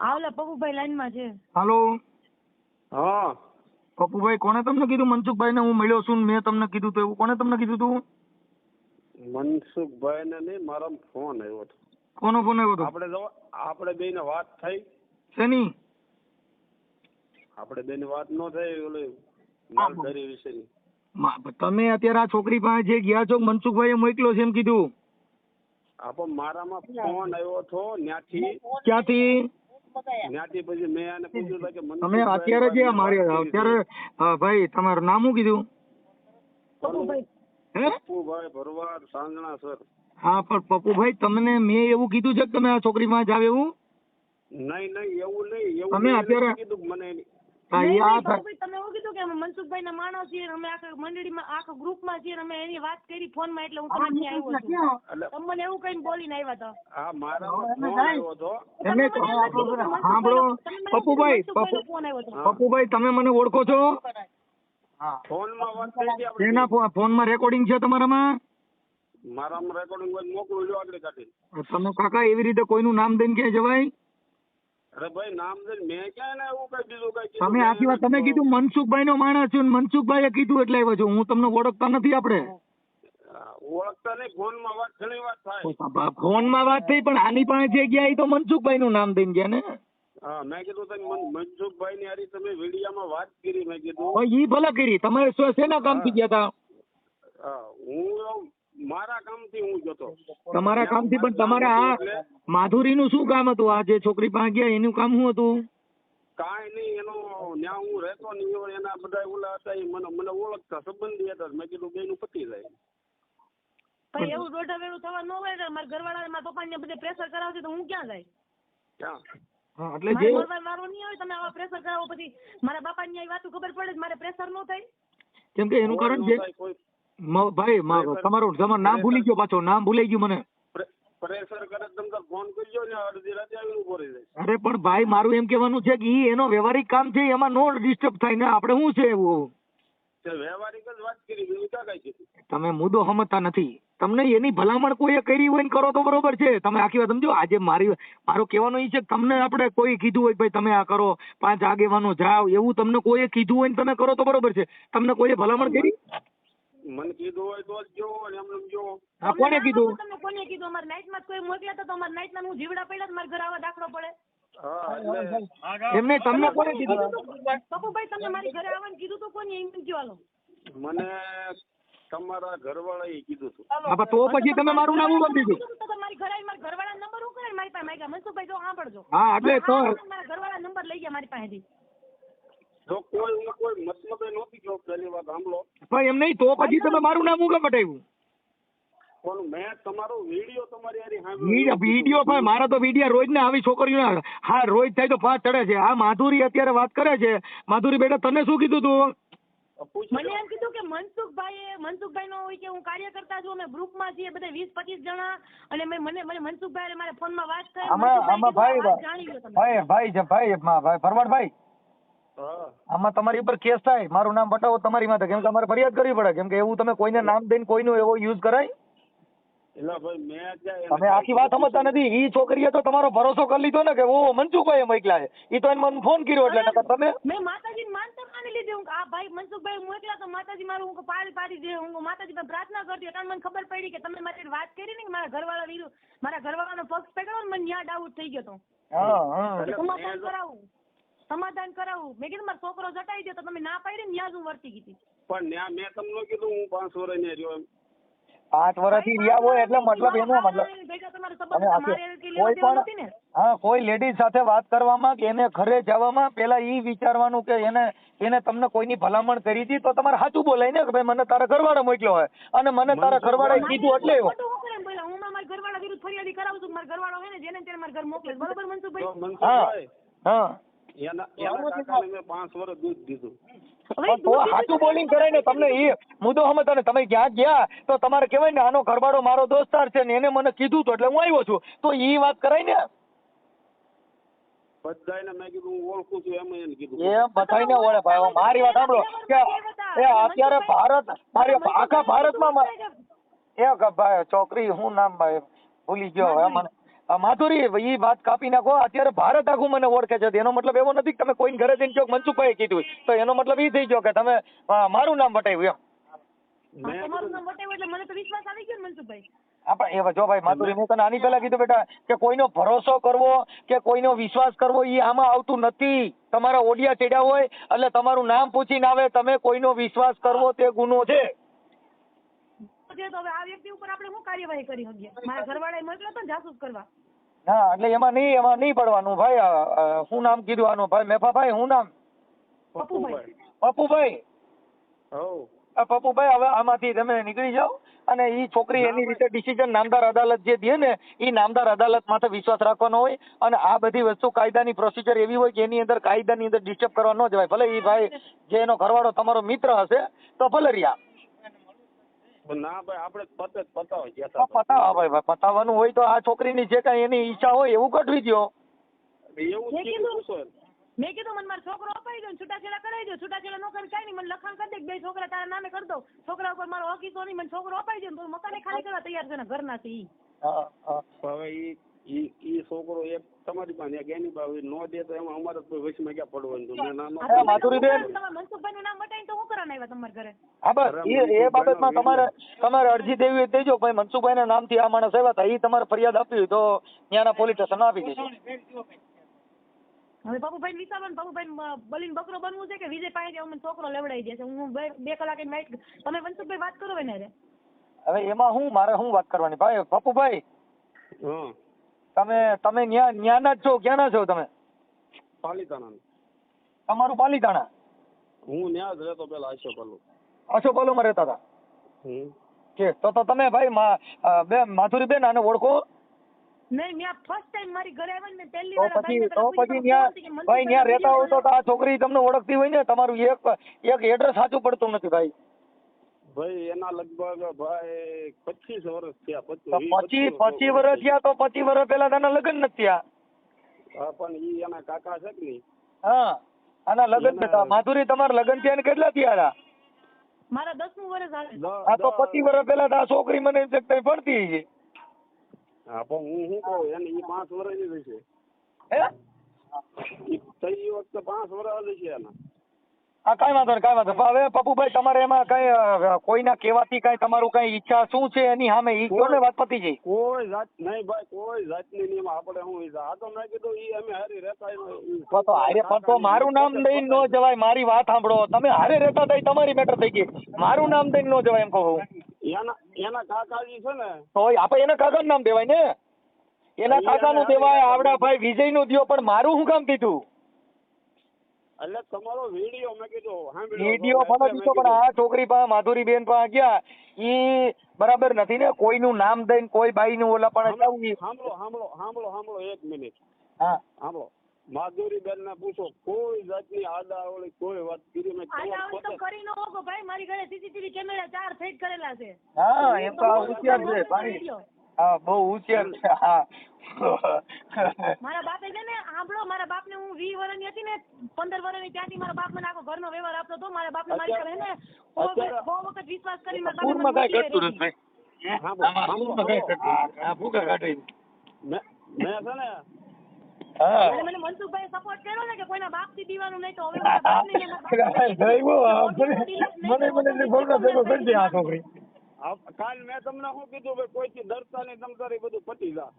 આવલા પપ્પુભાઈ લાઈનમાં છે. હાલો. હા. પપુભાઈ કોને તમને કીધું? મનસુખભાઈને હું મળ્યો છું ને મેં તમને કીધું તો એવું કોને તમને કીધું તું? મનસુખભાઈ ને નહીં મારો ફોન આવ્યો હતો. કોનો ફોન આવ્યો હતો? આપણે જો આપણે બે ને વાત થઈ. શેની? આપણે બે વાત ન થઈ ઓલું માલધારી વિશેની. મા- તમે અત્યારે આ છોકરી પાસે જે ગયા છો મનસુખભાઈ મોકલ્યો છે એમ કીધું? આપણે પણ મારામાં ફોન આવ્યો હતો ત્યાંથી ક્યાંથી? તમે અત્યારે જે મારે અત્યારે ભાઈ તમારું નામ શું કીધું? હે? પપ્પુભાઈ ભરવાડ સાંજણા સર. હા પણ પપ્પુભાઈ તમને મેં એવું કીધું છે કે તમે આ છોકરી માં જાવ એવું? નહીં નહીં એવું નહીં એવું તમે અત્યારે- કીધું મને તમે એવું કીધું કે અમે મનસુખભાઈ ના માણસ છીએ અમે આખા મંડળીમાં આખા ગ્રુપમાં છીએ અમે એની વાત કરી ફોનમાં એટલે હું તમે આવ્યો છું. એટલે મને એવું કઈ બોલીને આવ્યા હતા આ મારામાં ફોન આવ્યો હતો. તમે મને એવું કીધું કે સાંભળો મનસુખભાઈનો- તમે મને પપ્પુભાઈ તમે મને ઓળખો છો? ફોનમાં વાત થઈ ફોનમાં રેકોર્ડિંગ છે તમારામાં? મારામાં રેકોર્ડિંગ હોય મોકલું લ્યો આગળ કાઢી તમે કાકા એવી રીતે કોઈનું નામ દઈને ક્યાં જવાય? અરે ભાઈ નામ મેં ક્યાં એને એવું કઈ બીજું કઈ કીધું આખી વાત તમે કીધું મનસુખભાઈ નો માણસ છું ને મનસુખભાઈએ કીધું એટલે આવ્યો છું. હું તમને ઓળખતા નથી આપણે. ઓળખતા નહીં ફોનમાં વાત ઘણી વાત થાય. ફોનમાં વાત થઈ પણ આની પાસે જે ગયા એ તો મનસુખભાઈ નું નામ દઈને ગયા ને? હા મેં કીધું તમે મન- મનસુખભાઈ ની હારી તમે વિડીયામાં વાત કરી મેં કીધું. ઈ ભલે કરી. તમે શેના કામથી ગયા હતા હું મારા કામથી હું જતો તમારા કામથી પણ તમારા આ માધુરીનું શું કામ હતું? આ જે છોકરી પાસે ગયા એનું કામ શું હતું? કાંઈ નહીં એનો ન્યા હું રહેતો નહીં હોય એના બધા ઓલા હતા એ મને મને ઓળખતા સંબંધી હતા મેં કીધું બેનું પતી જાય પણ એવું દોઢા વેળું થવા ન હોય ને મારા ઘરવાળા મારા પપ્પા ને બધે પ્રેશર કરાવતી તો હું ક્યાં જાય? ક્યાં? હા, એટલે જે મારો નહીં હોય તમે આવા પ્રેશર કરાવો પછી મારા બાપા ની વાતો ખબર પડે મારે પ્રેશર ન થાય. કેમ કે એનું કારણ જે નો ભાઈ તમારું તમારું નામ ભૂલી ગયો પાછો નામ ભૂલાઈ ગયું મને. અરે પણ ભાઈ મારું એમ કેવાનું છે કે ઈ એનો વ્યવહારિક કામ છે એમાં નો ડિસ્ટર્બ થાય ને આપણે શું છે એવું? તમે મુદ્દો સમજતા નથી. તમને એની ભલામણ કોઈએ કરી હોય ને કરો તો બરોબર છે. તમે આખી વાત સમજો આજે મારી મારો કહેવાનો એ છે તમને આપણે કોઈ કીધું હોય ભાઈ તમે આ કરો પાંચ આગેવાનો જાઓ એવું તમને કોઈએ કીધું હોય ને તમે કરો તો બરોબર છે. તમને કોઈએ ભલામણ કરી? મને કીધું હોય તો જ જો અને એમ જો આ કોને કીધું? તમને કોને કીધું? અમાર નાઈટમાં કોઈ મોકલ્યા તો અમાર નાઈટમાં હું જીવડા પડ્યા તો મારા ઘર આવા દાખલો પડે. હા એમને તમને કોને કીધું? પપ્પુભાઈ તમને મારી ઘરે આવવાનું કીધું તો કોને? એમ હાલો મને તમારા ઘરવાળા એ કીધું હતું. હા તો પછી તમે મારું નામ ઉગમ દીધું. તો મારી ઘરે મારા ઘરવાળા નંબર હું કરે મારી પાસે. માંગ્યા. મનસુખભાઈ જો સાંભળજો. હા એટલે તો મારા ઘરવાળા નંબર લઈ ગયા મારી પાસેથી. તો કોઈ હું કોઈ મતલબ નહોતી જો પહેલી વાત સાંભળો. પણ એમ નહીં તો પછી તમે મારું નામ ઉગમ હટાવ્યું પણ મેં તમારો વીડિયો તમારી હારી સાંભળ્યો. વીડિયો વીડિયો પણ મારા તો વીડિયો રોજ ને આવી છોકરીઓ હા રોજ થાય તો પાસ ચડે છે. આ માધુરી અત્યારે વાત કરે છે. માધુરી બેટા તને શું કીધું તું? મને એમ કીધું કે મનસુખભાઈ મનસુખભાઈ નો હોય કે હું કાર્યકર્તા છું અમે ગ્રુપમાં છીએ બધા વીસ પચીસ જણા અને મને મને મનસુખભાઈ મારા ફોનમાં વાત આમાં ભાઈ જાણી ભાઈ ભાઈ ભાઈ માં ભાઈ. આમાં તમારી ઉપર કેસ થાય. મારું નામ બતાવો તમારી માથે. કેમ કે અમારે ફરિયાદ કરવી પડે. કેમ કે એવું તમે કોઈને નામ દઈને કોઈનું એવો યુઝ કરાય? તમે આખી વાત સમજતા નથી. ઈ છોકરીએ તો તમારો ભરોસો કરી લીધો ને કે ઓ મનસુખભાઈ મોકલ્યા છે. ઈ તો એને મને ફોન કર્યો એટલે નકર તમે મેં માતાજી માનતા માની લીધી. હું કે આ ભાઈ મનસુખભાઈ મોકલ્યા તો માતાજી મારું હું પાડી પાડી દે. હું માતાજી પર પ્રાર્થના કરતી કારણ મને ખબર પડી કે તમે મારી વાત કરી ને કે મારા ઘરવાળા વિરુદ્ધ મારા ઘરવાળાનો પક્ષ પકડો ને મને ન્યા ડાઉટ થઈ ગયો તો. હા હા. કરાવું? સમાધાન કરાવું. મેં કીધું મારો છોકરો જટાઈ દે તો તમે ના પાડી ને જ હું વર્તી ગઈ પણ ન્યા મેં તમને કીધું હું પાંચ વર્ષ ને રહ્યો એમ. પાંચ વર્ષથી રહ્યા હોય એટલે મતલબ એનો મતલબ. કઈ પણ હા કોઈ લેડીઝ સાથે વાત કરવામાં કે એને ઘરે જવામાં પેલા ઈ વિચારવાનું કે એને એને તમને કોઈની ભલામણ કરી હતી તો તમારે સાચું બોલાય ને કે ભાઈ મને તારા ઘરવાળા મોકલ્યો હોય. અને મને તારા ઘરવાળાએ કીધું એટલે એવું. ઘરવાળા વિરુદ્ધ ફરિયાદી કરાવું છું મારા ઘરવાળો હોય ને જેને તેને મારા ઘર મોકલે. બરોબર મનસુખભાઈ? હા હા. એના એના કાકાને મેં પાંચ વર્ષ દૂધ દીધું. હવે પણ તો સાચું બોલિંગ કરાય ને તમને એ મુદ્દો સમજતા ને તમે ક્યાં ગયા તો તમારે કહેવાય ને આનો ઘરવાળો મારો દોસ્તાર છે ને એને મને કીધું તો એટલે હું આવ્યો છું. તો ઈ વાત કરાય ને. બધાને મેં કીધું હું ઓળખું છું એમ એને કીધું. એ બધાયને ઓળે ભાઈ મારી વાત સાંભળો. કે એ અત્યારે ભારત મારી આખા ભારતમાં મા- એ ભાઈ છોકરી હું નામ ભાઈ? ભૂલી ગયો હવે મને. માધુરી એ વાત કાપી નાખો. અત્યારે ભારત આખું મને ઓળખે છે. એનો મતલબ એવો નથી કે તમે કોઈને ઘરે જઈને કહો મનસુખભાઈ કીધું તો એનો મતલબ એ થઈ ગયો કે તમે મારું નામ વટાવ્યું એમ. તમારું નામ વટાવ્યું એટલે મને તો વિશ્વાસ આવી ગયો મનસુખભાઈ. આપણે એવા જો ભાઈ માધુરી મેં તને આની પહેલા કીધું બેટા કે કોઈનો ભરોસો કરવો કે કોઈનો વિશ્વાસ કરવો એ આમાં આવતું નથી. તમારા ઓડિયા ચડ્યા હોય એટલે તમારું નામ પૂછીને આવે તમે કોઈનો વિશ્વાસ કરવો તે ગુનો છે. છે તો હવે આ વ્યક્તિ ઉપર આપણે શું કાર્યવાહી કરી શકીએ? મારા ઘરવાળાએ મોકલ્યો હતો ને જાસૂસ કરવા. હા એટલે એમાં નહીં એમાં નહીં પડવાનું ભાઈ શું નામ કીધું આનું? ભાઈ મેફાભાઈ શું નામ? પપ્પુભાઈ. પપ્પુભાઈ. પપ્પુભાઈ હવે આમાંથી તમે નીકળી જાઓ. અને એ છોકરી એની રીતે ડિસિઝન નામદાર અદાલત જે દે ને એ નામદાર અદાલત માથે વિશ્વાસ રાખવાનો હોય. અને આ બધી વસ્તુ કાયદાની પ્રોસિજર એવી હોય કે એની અંદર કાયદાની અંદર ડિસ્ટર્બ કરવા ન જવાય. ભલે એ ભાઈ જે એનો ઘરવાળો તમારો મિત્ર હશે તો ભલે રહ્યા. ના ભાઈ આપણે પતે જ ગયા પતાવા ભાઈ ભાઈ પતાવવાનું હોય તો આ છોકરીની જે કાંઈ એની ઈચ્છા હોય એવું ગોઠવી દો એવું મેં કીધું. મેં મને મારો છોકરો અપાઈ દો ને છૂટાછેડા કરાવી દો છૂટાછેડા નો કરી કાંઈ નહીં મને લખાણ કરી દે બે છોકરા તારા નામે કરી દો છોકરા ઉપર મારો હકીકો નહીં મને છોકરો અપાઈ દો મકાને ખાલી કરવા તૈયાર છે ને ઘરના છે ઈ. હા હા. હવે ઈ ઈ ઈ છોકરો એક તમારી પાસે એની પાસે નો દે તો એમાં અમારે કોઈ વચમાં ક્યાં પડવાનું? તો મેં નાનો અરે નો માધુરીબેન. તમારા મનસુખભાઈનું નામ બતાવીને તો હું કરાવને આવ્યા તમારા ઘરે? હા બસ. એ એ બાબતમાં તમારે તમારે અરજી દેવી હોય દેજો ભાઈ મનસુખભાઈના નામથી આ માણસ આવ્યા હતા એ તમારે ફરિયાદ આપી હોય તો ત્યાંના પોલીસ સ્ટેશન આપી દેજો. હવે પપ્પુભાઈ વિચારો ને પપ્પુભાઈ બલીન બકરો બનવું છે કે વિજય પાસે અમને છોકરો લેવડાવી દેશે હું બે કલાક નાઈટ તમે મનસુખભાઈ વાત કરો ને હવે એમાં હું મારે શું વાત કરવાની? ભાઈ પપ્પુભાઈ હા. તમે તમે ન્યા ન્યાના જ છો ક્યાંના છો તમે? પાલીતાણા તમારું પાલીતાણા? હું ન્યા જ રહેતો પેલા આશો પેલો અશોકવાલોમાં રહેતા હતા? કે તો તો તમે ભાઈ બે માધુરી બેન આને ઓળખો? નહીં મેં ફર્સ્ટ ટાઈમ મારી ઘરે આવ્યા ને પહેલી વાર પછી તો પછી ન્યા ભાઈ ન્યા રહેતા હોય તો આ છોકરી તમને ઓળખતી હોય ને તમારું એક એક એડ્રેસ સાચું પડતું નથી ભાઈ. ભાઈ એના લગભગ ભાઈ પચીસ વર્ષ થયા પચીસ પચીસ વર્ષ થયા. તો પચીસ વર્ષ પેલા તેના લગ્ન નથી થયા. હા પણ ઈ એના કાકા છે કે હા આના લગ્ન એના- થતા. માધુરી તમારા લગ્ન થયા ને કેટલા થયા મારા દસમું વર્ષ આ તો પચીસ વર્ષ પેલા આ છોકરી મને એમ છે ભણતી છે હા પણ હું શું કહું એને ઈ પાંચ વર્ષની રહેશે હે? ઈ તો ઈ વખતે પાંચ વર્ષ છે એના. હા કાંઈ વાંધો નહીં કાંઈ વાંધો નહીં. હવે પપ્પુભાઈ તમારે એમાં કઈ અ, કોઈના કહેવાથી કઈ તમારું કઈ ઈચ્છા શું છે એની સામે? ઈ કહો ને વાત પતી જાય. કોઈ જાત નહીં ભાઈ કોઈ જાતની નહીં. એમાં આપણે હું આ તો મેં કીધું ઈ અમે હારી રહેતા ઈ- તો તો હારે પણ તો મારું નામ દઈને નો જવાય મારી વાત સાંભળો. તમે હારે રહેતા હતા તમારી મેટર થઈ ગઈ. મારું નામ દઈને નો જવાય એમ કહું એના એના કાકાજી છે ને. તો આપણે એના કાકાનું નામ દેવાય ને? એના કાકાનું દેવાય આવડા ભાઈ વિજયનું દ્યો પણ મારું શું કામ દીધું એટલે તમારો વીડિયો મેં કીધું વીડિયો ભલે દીધો પણ આ છોકરી પાસે માધુરી બેન પાસે ગયા ઈ બરાબર નથી ને કોઈનું નામ દઈને કોઈ બાઈનું ઓલા પણ સાંભળો સાંભળો સાંભળો સાંભળો એક મિનિટ. હા. સાંભળો. માધુરી બેન ને પૂછો કોઈ જાતની આડા કોઈ વાત કરી મેં તો કરી ન હોગો ભાઈ મારી ઘરે સીસીટીવી કેમેરા ચાર ફેટ કરેલા છે. હા એમ તો હોશિયાર છે ભાઈ. હા બહુ હોશિયાર છે હા. મારા બાપે છે ને સાંભળો મારા બાપને હું વી ને પંદર વર્ષની ત્યાંથી મારા બાપ મને આખો ઘરનો વ્યવહાર આપતો હતો. મારા બાપને મારી પર હે ને બહુ વખત- વિશ્વાસ કરી મારા બાપે મને. નથી કાંઈ કાઢી મેં છે ને અને મને મનસુખભાઈ સપોર્ટ કર્યો ને કે કોઈના બાપથી દીવાનું નહીં તો હવે મારા ને મને મને ભેગો કરી દે આ છોકરી કાલ મેં તમને શું કીધું કોઈ થી ડરતા નહીં તમ તારે બધું પતી જા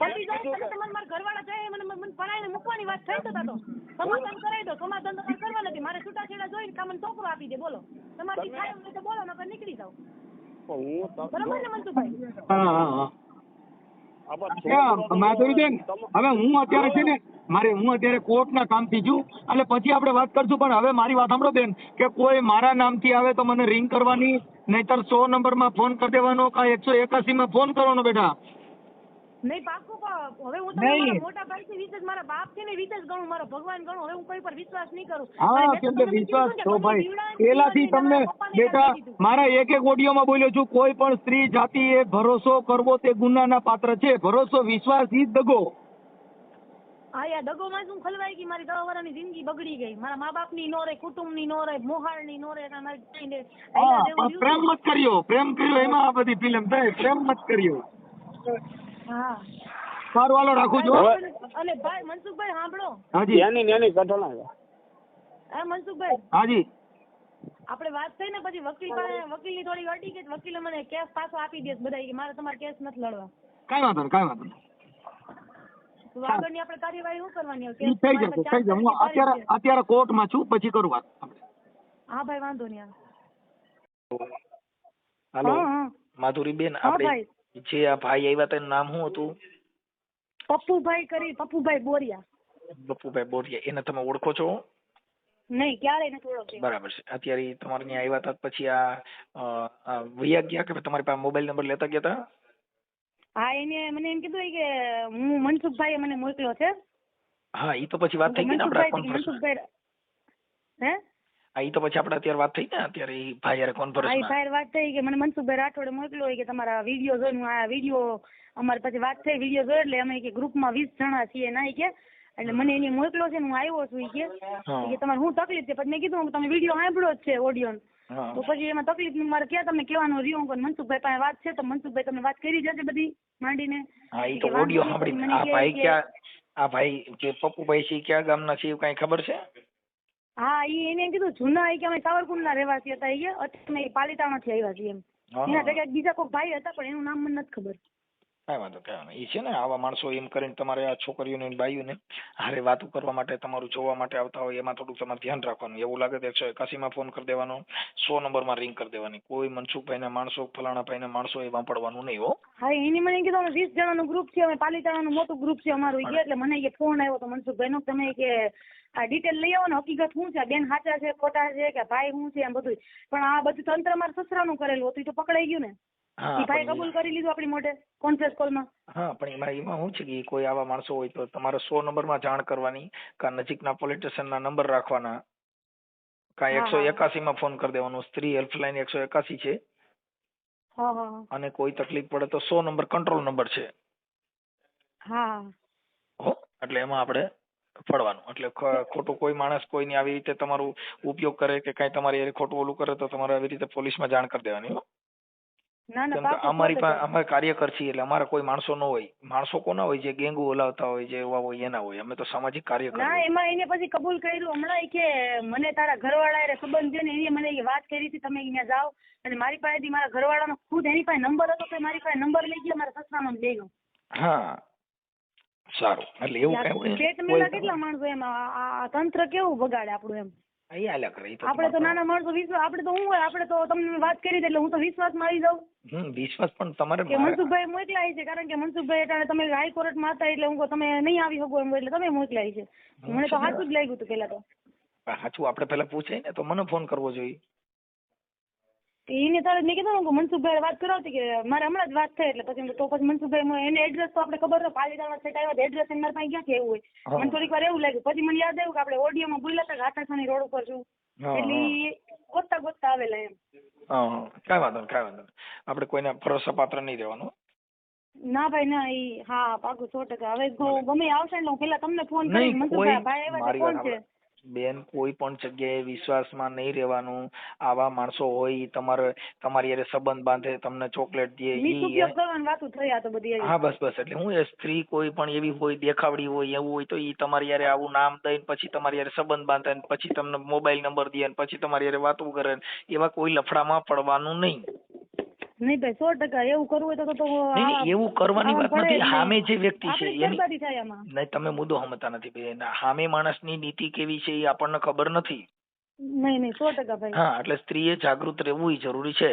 પતી જાય તમે તમારા મારા ઘરવાળા જાય મને મને ભણાવીને મૂકવાની વાત થઈ તો તો. સમાધાન કરાવી દો સમાધાન તો કાંઈ કરવા નથી મારે છૂટાછેડા જોઈને કાં મને છોકરો આપી દે બોલો. તમારથી તમે- થાય એમ તો બોલો નકર નીકળી જાઓ. પણ હું તો- બરોબર ને મનસુખભાઈ હા હા માધુરીબેન હવે હું અત્યારે છે ને મારે હું અત્યારે કોર્ટના કામથી છું એટલે પછી આપણે વાત કરશું પણ હવે મારી વાત સાંભળો બેન કે કોઈ મારા નામથી આવે તો મને રિંગ કરવાની નહીતર સો નંબરમાં ફોન કરી દેવાનો કાં એકસો એકાસીમાં ફોન કરવાનો બેટા. નહીં પાકું પણ હવે હું નહીં. તમને મારા મોટા ભાઈથી વિશેષ મારા બાપથી ને વિશેષ ગણું મારો ભગવાન ગણું. હવે હું કોઈ પર વિશ્વાસ નહીં કરું. હા કેમ કે વિશ્વાસ તો ભાઈ પેલાથી તમને બેટા મારા એક એક ઓડિયોમાં બોલ્યો છું કોઈ પણ સ્ત્રી જાતિ એ ભરોસો કરવો તે ગુનાના પાત્ર છે. ભરોસો વિશ્વાસ ઈ દગો. હા યાર દગોમાં શું ખલવાઈ ગઈ મારી દવા વાળાની જિંદગી બગડી ગઈ. મારા મા બાપની નો રહે કુટુંબની નો નો રે. હા અહીંયા જેવું પણ પ્રેમ મત કર્યો. પ્રેમ કર્યો એમાં આ બધી ફિલ્મ. થાય પ્રેમ મત કર્યો. હા. સારું હાલો રાખું છું અને ભાઈ મનસુખભાઈ સાંભળો. હાજી. ત્યાંની ત્યાંની કઠોળા હા મનસુખભાઈ. હાજી. આપણે વાત થઈ ને પછી વકીલ પાસે વકીલની થોડી અડી કે વકીલે મને કેસ પાછો આપી દેસ બધા કે મારે તમારે કેસ નથી લડવા. કઈ વાંધો નહીં કઈ વાંધો નહીં. આગળની આપણે કાર્યવાહી શું કરવાની? કેસ થઈ જશે થઈ જશે. હું અત્યારે અત્યારે કોર્ટમાં છું પછી કરું વાત હા ભાઈ વાંધો નહીં હાલો. હા હા. માધુરીબેન આપણે ભાઈ. જે આ ભાઈ આવ્યા તેનું નામ શું હતું? પપ્પુભાઈ કરી પપ્પુભાઈ બોરિયા. પપ્પુભાઈ બોરિયા એને તમે ઓળખો છો? નહીં ક્યારે નથી ઓળખતી. બરાબર છે. અત્યારે તમારે ત્યાં આવ્યા હતા પછી આ વૈયા ગયા કે તમારી પાસે મોબાઈલ નંબર લેતા ગયા હતા? હા એને મને એમ કીધું કે હું મનસુખભાઈએ મને મોકલ્યો છે. હા એ તો પછી વાત થઈ ગઈ ને આપણે મનસુખભાઈ હે? હા ઈ તો પછી આપણે અત્યારે વાત થઈ ને અત્યારે ઈ ભાઈ યાર કોન્ફરન્સ આઈ ભાઈ વાત થઈ કે મને મનસુખભાઈ રાઠોડે મોકલ્યો હોય કે તમારા વીડિયો જોઈને હું આ વીડિયો અમારી પછી વાત થઈ વીડિયો જોઈ એટલે અમે કે ગ્રુપમાં વીસ જણા છીએ ના ઈ કે એટલે મને એને મોકલ્યો છે ને હું આવ્યો છું ઈ કે. કે તમારે શું તકલીફ છે? પછી મેં કીધું તમે વીડિયો સાંભળ્યો જ છે ઓડિયો તો પછી એમાં તકલીફ મારે ક્યાં તમને કહેવાનું રહ્યું? પણ મનસુખભાઈ પાસે વાત છે તો મનસુખભાઈ તમને વાત કરી જશે બધી માંડીને. હા ઈ તો ઓડિયો સાંભળી આ ભાઈ કે- ક્યાં આ ભાઈ જે પપ્પુભાઈ છે ક્યાં ગામના છે એવું કાંઈ ખબર છે? હા ઈ એને કીધું જૂના ઈ કે અમે સાવરકુંડના રહેવાસી હતા એ અત્યારે અમે પાલીતાણાથી આવ્યા છીએ એમ. એના જગ્યાએ બીજા કોઈ ભાઈ હતા પણ એનું નામ મને નથી ખબર. કાંઈ વાંધો કાંઈ વાંધો. ઈ છે ને આવા માણસો એમ કરીને તમારે આ છોકરીઓને ને બાઈઓને હારે વાતો કરવા માટે તમારું જોવા માટે આવતા હોય એમાં થોડુંક તમારે ધ્યાન રાખવાનું. એવું લાગે તો એકસો એકાસીમાં ફોન કરી દેવાનો સો નંબરમાં રિંગ કરી દેવાની. કોઈ મનસુખભાઈના માણસો ફલાણા ભાઈના માણસો એ વાપરવાનું નહીં હો. હા એની મને કીધું અમે વીસ જણાનું ગ્રુપ છે અમે પાલિતાણાનું મોટું ગ્રુપ છે અમારું. ઈ એટલે મને એ ફોન આવ્યો તો મનસુખભાઈનો તમે કે આ ડિટેલ લઈ આવો ને હકીકત શું છે? બેન સાચા છે ખોટા છે કે ભાઈ શું છે એમ બધું પણ આ બધું તંત્ર મારા સસરાનું કરેલું હતું તો પકડાઈ ગયું ને. હા ભાઈ કબૂલ કરી લીધું આપણી મોઢે કોન્ફરન્સ કોલમાં? હા પણ એમાં એમાં શું છે કે કોઈ આવા માણસો હોય તો તમારે સો નંબરમાં જાણ કરવાની કા નજીકના પોલિટિશિયનના નંબર રાખવાના. કા એકસો. એકાસીમાં ફોન કરી દેવાનો. સ્ત્રી હેલ્પલાઇન એકસો એકાસી છે. અને કોઈ તકલીફ પડે તો સો નંબર કંટ્રોલ નંબર છે. હા એટલે એમાં આપણે પડવાનું એટલે ખોટું કોઈ માણસ કોઈની આવી રીતે તમારું ઉપયોગ કરે કે કાંઈ તમારી ખોટું ઓલું કરે તો તમારે આવી રીતે પોલીસમાં જાણ કરી દેવાની હો. અમારી પાસે અમે કાર્યકર છીએ એટલે અમારા કોઈ માણસો ન હોય. માણસો કોના હોય? જે ગેંગુ ઓલાવતા હોય જે એવા હોય એના હોય. અમે તો સામાજિક કાર્યકર ના એમાં એને પછી કબૂલ કર્યું હમણાં કે મને તારા ઘરવાળા એ સંબંધ છે ને એને મને વાત કરી હતી તમે અહીંયા જાઓ. અને મારી પાસેથી મારા ઘરવાળાનો ખુદ એની પાસે નંબર હતો તો મારી પાસે નંબર લઈ ગયો મારા સસરાનો લઈ ગયો. હા. સારું. એટલે એવું કઈ પેટ કેટલા માણસો એમાં આ તંત્ર કેવું બગાડે આપણું એમ? અહીં કરે તો આપણે તો નાના માણસો વિશ્વાસ આપણે તો હું હોય આપણે તો તમને વાત કરી દે એટલે હું તો વિશ્વાસમાં આવી જાઉં. હમ વિશ્વાસ પણ તમારે કે મનસુખભાઈ મોકલાય છે કારણ કે મનસુખભાઈ એટલે તમે હાઈકોર્ટમાં હતા એટલે હું તમે નહીં આવી શકો એમ એટલે તમે મોકલાય છે. મને તો સાચું જ લાગ્યું હતું પેલા તો. સાચું આપણે પેલા પૂછે ને તો મને ફોન કરવો જોઈએ. એને તારે મેં કીધું ને કે મનસુખભાઈ વાત કરાવતી કે મારે હમણાં જ વાત થઈ એટલે પછી તો પછી મનસુખભાઈ મને- એને એડ્રેસ તો આપણે ખબર પાલીતાણા સેટ આવ્યા એડ્રેસ એમના પાસે ક્યાંથી એવું હોય? મને થોડીક વાર એવું લાગ્યું. પછી મને યાદ આવ્યું કે આપણે ઓડિયોમાં બોલ્યા હતા કે રોડ ઉપર છું. એટલે ગોતતા ગોતતા આવેલા એમ. કાંઈ વાંધો નહીં કાંઈ વાંધો નહીં. આપણે કોઈને ભરોસા પાત્ર નહીં રહેવાનું. ના ભાઈ ના ઈ હા પાકું સો ટકા. હવે ગમે આવશે એટલે હું પેલા તમને ફોન કરી મનસુખભાઈ ભાઈ આવ્યા ફોન કોણ છે. બેન કોઈ પણ જગ્યાએ વિશ્વાસમાં નહીં રહેવાનું આવા માણસો હોય ઈ તમારે તમારી હારે સંબંધ બાંધે તમને ચોકલેટ દે ઈ મિસઉપયોગ કરવાની? વાતો થઈ આ તો બધી હા બસ બસ એટલે હું એ સ્ત્રી કોઈ પણ એવી હોય દેખાવડી હોય એવું હોય તો ઈ તમારી હારે આવું નામ દઈને પછી તમારી હારે સંબંધ બાંધે ને પછી તમને મોબાઈલ નંબર દે ને પછી તમારી હારે વાતો કરે ને એવા કોઈ લફડામાં પડવાનું નહીં. નહીં ભાઈ સો ટકા એવું કરવું હોય તો તો- નહીં એવું કરવાની વાત નથી. સામે જે વ્યક્તિ છે એની થાય આમાં. નહીં તમે મુદ્દો સમજતા નથી ભાઈ. સામે માણસની નીતિ કેવી છે એ આપણને ખબર નથી. નહીં નહીં સો ટકા ભાઈ. હા એટલે સ્ત્રીએ જાગૃત રહેવું જરૂરી છે.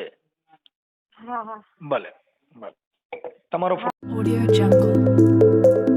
હા હા. ભલે ભલે. તમારો ફોન Audio Jungle.